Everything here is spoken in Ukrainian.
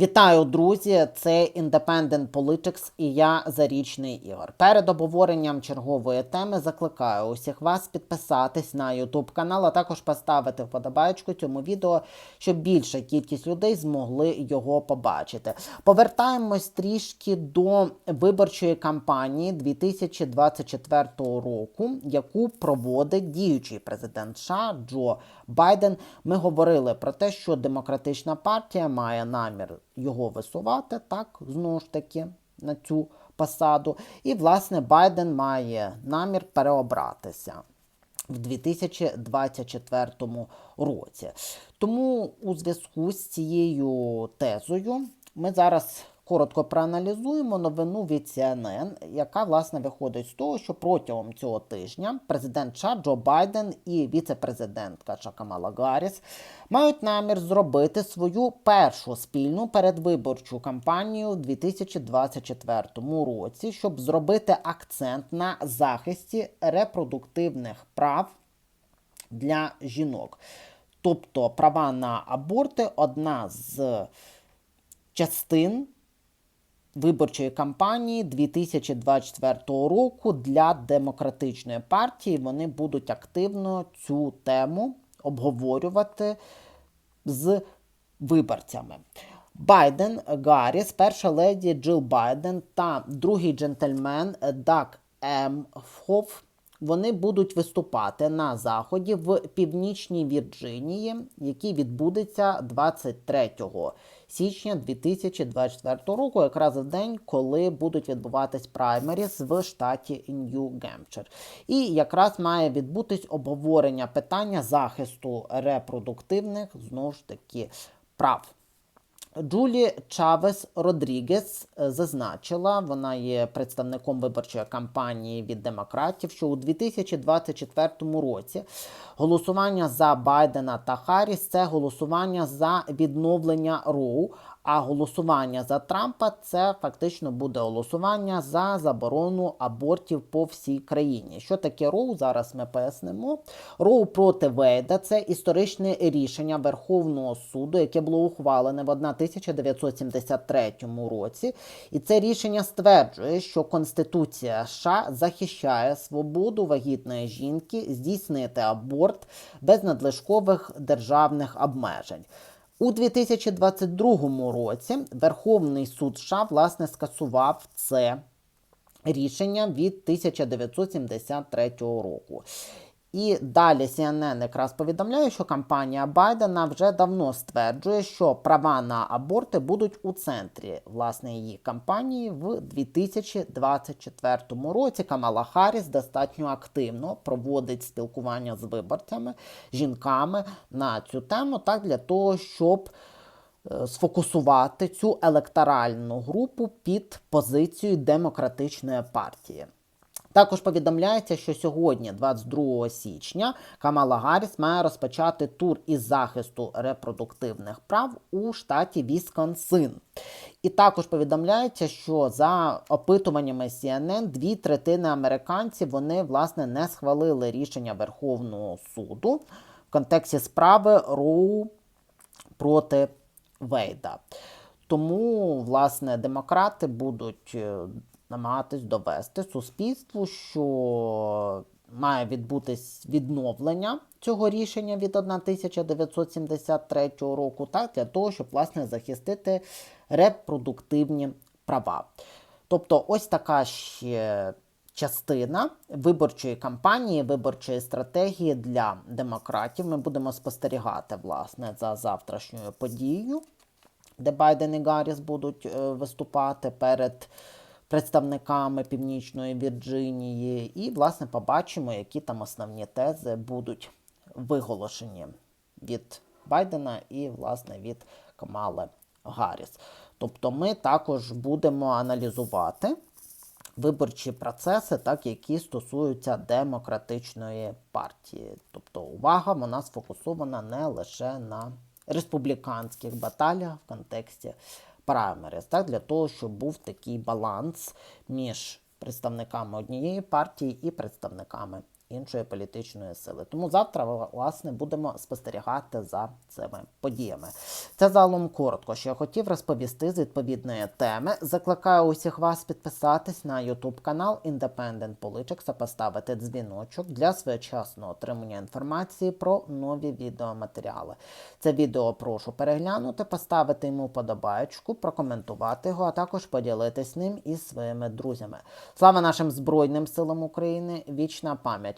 Вітаю, друзі! Це Independent Politics і я Зарічний Ігор. Перед обговоренням чергової теми закликаю усіх вас підписатись на YouTube канал, а також поставити вподобайку цьому відео, щоб більша кількість людей змогли його побачити. Повертаємось трішки до виборчої кампанії 2024 року, яку проводить діючий президент США Джо Байден. Ми говорили про те, що демократична партія має намір його висувати так знову ж таки на цю посаду. І, власне, Байден має намір переобратися в 2024 році. Тому у зв'язку з цією тезою ми зараз коротко проаналізуємо новину від CNN, яка власне виходить з того, що протягом цього тижня президент США Джо Байден і віце-президентка США Камала Гарріс мають намір зробити свою першу спільну передвиборчу кампанію у 2024 році, щоб зробити акцент на захисті репродуктивних прав для жінок. Тобто права на аборти одна з частин виборчої кампанії 2024 року для демократичної партії. Вони будуть активно цю тему обговорювати з виборцями. Байден Гарріс, перша леді Джил Байден та другий джентльмен Дак Емхоф вони будуть виступати на заході в північній Вірджинії, який відбудеться 23 січня 2024 року, якраз в день, коли будуть відбуватись праймеріс в штаті Нью-Гемпшир. І якраз має відбутись обговорення питання захисту репродуктивних знову ж таки прав. Джулі Чавес Родрігес е, зазначила, вона є представником виборчої кампанії від демократів, що у 2024 році голосування за Байдена та Харріс – це голосування за відновлення Роу, а голосування за Трампа це фактично буде голосування за заборону абортів по всій країні. Що таке Роу? Зараз ми пояснимо. Роу проти Вейда це історичне рішення Верховного суду, яке було ухвалене в 1973 році. І це рішення стверджує, що Конституція США захищає свободу вагітної жінки здійснити аборт без надлишкових державних обмежень. У 2022 році Верховний суд США власне скасував це рішення від 1973 року. І далі CNN якраз повідомляє, що кампанія Байдена вже давно стверджує, що права на аборти будуть у центрі власне її кампанії в 2024 році. Камала Харріс достатньо активно проводить спілкування з виборцями, жінками на цю тему, так для того, щоб е, сфокусувати цю електоральну групу під позицію демократичної партії. Також повідомляється, що сьогодні, 22 січня, Камала Гарріс має розпочати тур із захисту репродуктивних прав у штаті Вісконсин. І також повідомляється, що за опитуваннями CNN дві третини американців вони власне не схвалили рішення Верховного суду в контексті справи Роу проти Вейда. Тому, власне, демократи будуть е, намагатись довести суспільству, що має відбутись відновлення цього рішення від 1973 року, так, для того, щоб власне захистити репродуктивні права. Тобто, ось така ще. Частина виборчої кампанії, виборчої стратегії для демократів. Ми будемо спостерігати власне за завтрашньою подією, де Байден і Гарріс будуть е, виступати перед представниками Північної Вірджинії, і, власне, побачимо, які там основні тези будуть виголошені від Байдена і, власне, від Камали Гарріс. Тобто ми також будемо аналізувати виборчі процеси, так, які стосуються демократичної партії. Тобто увага вона сфокусована не лише на республіканських баталіях в контексті праймерис, так, для того, щоб був такий баланс між представниками однієї партії і представниками іншої політичної сили. Тому завтра власне будемо спостерігати за цими подіями. Це загалом коротко, що я хотів розповісти з відповідної теми. Закликаю усіх вас підписатись на YouTube канал Independent Politics та поставити дзвіночок для своєчасного отримання інформації про нові відеоматеріали. Це відео прошу переглянути, поставити йому вподобаєчку, прокоментувати його, а також поділитись ним із своїми друзями. Слава нашим Збройним силам України! Вічна пам'ять